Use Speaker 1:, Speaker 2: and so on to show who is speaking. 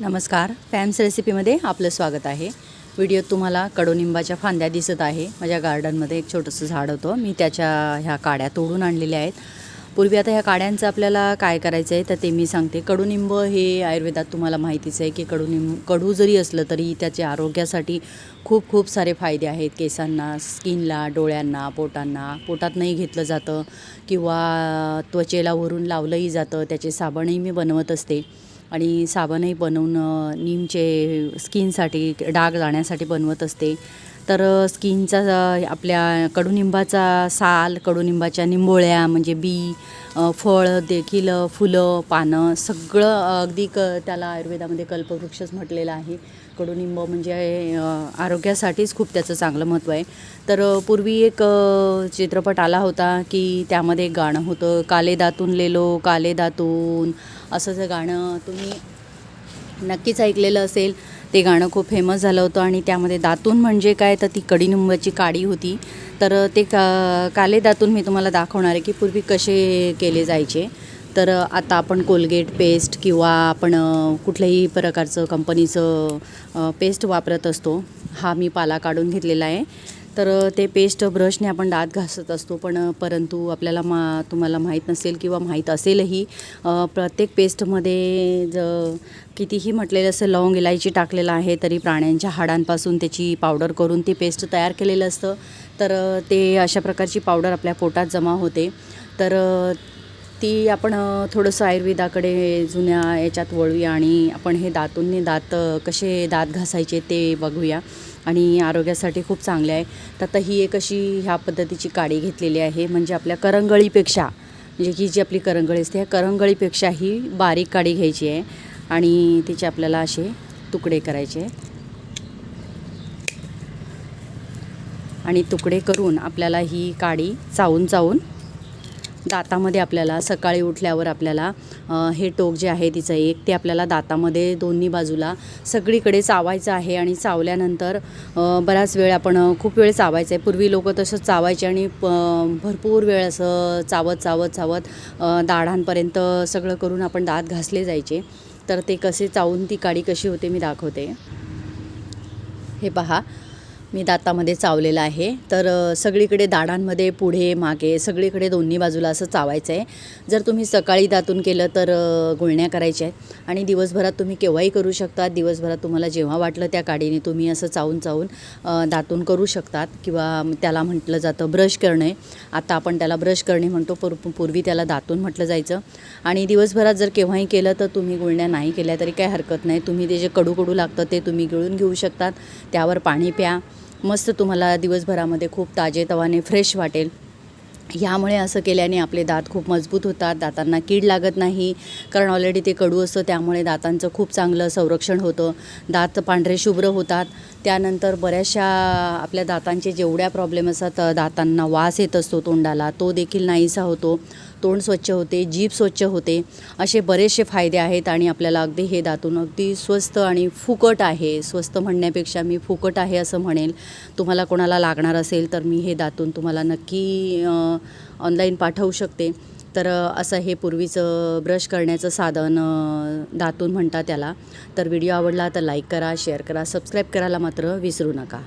Speaker 1: नमस्कार. फॅम्स रेसिपीमध्ये आपलं स्वागत आहे. व्हिडिओत तुम्हाला कडुनिंबाच्या फांद्या दिसत आहे. माझ्या गार्डनमध्ये एक छोटंसं झाड होतं. मी त्याच्या ह्या काड्या तोडून आणलेल्या आहेत. पूर्वी आता ह्या काड्यांचं आपल्याला काय करायचं आहे तर ते मी सांगते. कडुनिंब हे आयुर्वेदात तुम्हाला माहितीच आहे की कडुनिंब कडू जरी असलं तरी त्याचे आरोग्यासाठी खूप खूप सारे फायदे आहेत. केसांना स्किनला डोळ्यांना पोटांना. पोटात नाही घेतलं जातं किंवा त्वचेला वरून लावलंही जातं. त्याचे साबणही मी बनवत असते. आणि साबणही बनवून नीमचे स्किनसाठी डाग जाण्यासाठी बनवत असते. तर स्किनचा आपल्या कडुनिंबाचा साल कडुनिंबाच्या निंबोळ्या म्हणजे बी फळ देखील फुलं पानं सगळं अगदी क त्याला आयुर्वेदामध्ये कल्पवृक्षच म्हटलेलं आहे. कडुनिंब म्हणजे आरोग्यासाठीच खूप त्याचं चांगलं महत्त्व आहे. तर पूर्वी एक चित्रपट आला होता की त्यामध्ये एक गाणं होतं काले दातून लेलो काले दातून. असं जे गाणं तुम्ही नक्कीच ऐकलेलं असेल. ते गाणं खूप फेमस झालं होतं आणि त्यामध्ये दातून म्हणजे काय? तर ती कडीनिंबाची काडी होती. तर ते का काले दातून मी तुम्हाला दाखवणार आहे की पूर्वी कसे केले जायचे. तर आता आपण कोलगेट पेस्ट किंवा आपण कुठल्याही प्रकारचं कंपनीचं पेस्ट वापरत असतो. हा मी पाला काढून घेतलेला आहे. तर ते पेस्ट ब्रशने आपण दात घासत असतो. पण परंतु आपल्याला मा तुम्हाला माहीत नसेल किंवा माहीत असेलही प्रत्येक पेस्टमध्ये ज कितीही म्हटलेलं असं लवंग इलायची टाकलेलं आहे तरी प्राण्यांच्या हाडांपासून त्याची पावडर करून ती पेस्ट तयार केलेलं असतं. तर ते अशा प्रकारची पावडर आपल्या पोटात जमा होते. तर ती आपण थोडंसं आयुर्वेदाकडे जुन्या याच्यात वळूया आणि आपण हे दातूंनी दात कसे दात घासायचे ते बघूया आणि आरोग्यासाठी खूप चांगले आहे. तर आता ही एक अशी ह्या पद्धतीची काडी घेतलेली आहे. म्हणजे आपल्या करंगळीपेक्षा म्हणजे की जी आपली करंगळी असते ह्या करंगळीपेक्षाही बारीक काडी घ्यायची आहे आणि तिचे आपल्याला असे तुकडे करायचे. आणि तुकडे करून आपल्याला ही काडी चावून चावून दातामध्ये आपल्याला सकाळी उठल्यावर आपल्याला हे टोक जे आहे तिचं एक ते आपल्याला दातामध्ये दोन्ही बाजूला सगळीकडे चावायचं आहे आणि चावल्यानंतर बराच वेळ आपण खूप वेळ चावायचं आहे. पूर्वी लोक तसंच चावायचे आणि प भरपूर वेळ असं चावत चावत चावत दाढांपर्यंत सगळं करून आपण दात घासले जायचे. तर ते कसे चावून ती काडी कशी होते मी दाखवते. हे पहा. मी दातामध्ये चावलेलं आहे. तर सगळीकडे दाढांमध्ये पुढे मागे सगळीकडे दोन्ही बाजूला असं चावायचं आहे. जर तुम्ही सकाळी दातून केलं तर गुळण्या करायच्या आहेत. आणि दिवसभरात तुम्ही केव्हाही करू शकता दिवसभरात तुम्हाला जेव्हा वाटलं त्या काडीने तुम्ही असं चावून चावून दातून करू शकतात. किंवा त्याला म्हटलं जातं ब्रश करणे. आता आपण त्याला ब्रश करणे म्हणतो. पूर पूर्वी त्याला दातून म्हटलं जायचं. आणि दिवसभरात जर केव्हाही केलं तर तुम्ही गुळण्या नाही केल्या तरी काही हरकत नाही. तुम्ही ते जे कडू कडू लागतं ते तुम्ही गिळून घेऊ शकतात. त्यावर पाणी प्या. मस्त तुम्हाला दिवसभरामध्ये खूप ताजेतवाने फ्रेश वाटेल. ह्यामुळे असं केल्याने आपले दात खूप मजबूत होतात दातांना कीड लागत नाही. कारण ऑलरेडी ते कडू असतं त्यामुळे दातांचं खूप चांगलं संरक्षण होतं. दात पांढरे शुभ्र होतात. त्यानंतर बऱ्याचशा आपल्या दातांचे जेवढ्या प्रॉब्लेम असतात दातांना वास येत असतो तोंडाला तो देखील नाहीसा होतो. तोंड स्वच्छ होते जीभ स्वच्छ होते असे बरेचसे फायदे आहेत आणि आपल्याला अगदी हे दातून अगदी स्वस्त आणि फुकट आहे. स्वस्त म्हणण्यापेक्षा मी फुकट आहे असं म्हणेल. तुम्हाला कोणाला लागणार असेल तर मी हे दातून तुम्हाला नक्की ऑनलाईन पाठवू शकते. तर असं हे पूर्वीचं ब्रश करण्याचं साधन दातून म्हणतात त्याला. तर व्हिडिओ आवडला तर लाईक करा शेअर करा सबस्क्राईब करायला मात्र विसरू नका.